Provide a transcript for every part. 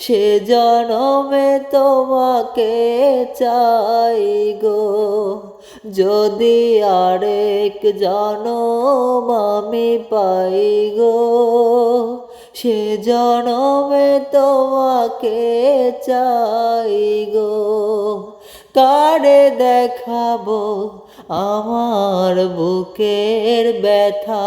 সে জনমে তোমাকে চাই গো। যদি আরেক জনম আমি পাই গো, সে জনমে তোমাকে চাই গো। কারে দেখাবো আমার বুকের ব্যথা?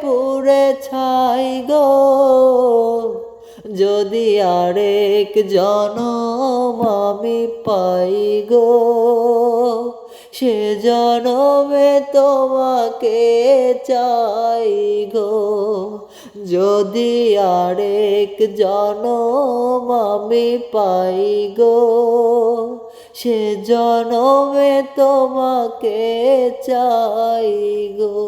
পুরে ছাই গো। যদি আরেক জনম আমি পাই গো, সে জনমে তোমাকে চাই গো। যদি আরেক জনম আমি পাই গো, সে জনমে তোমাকে চাই গো।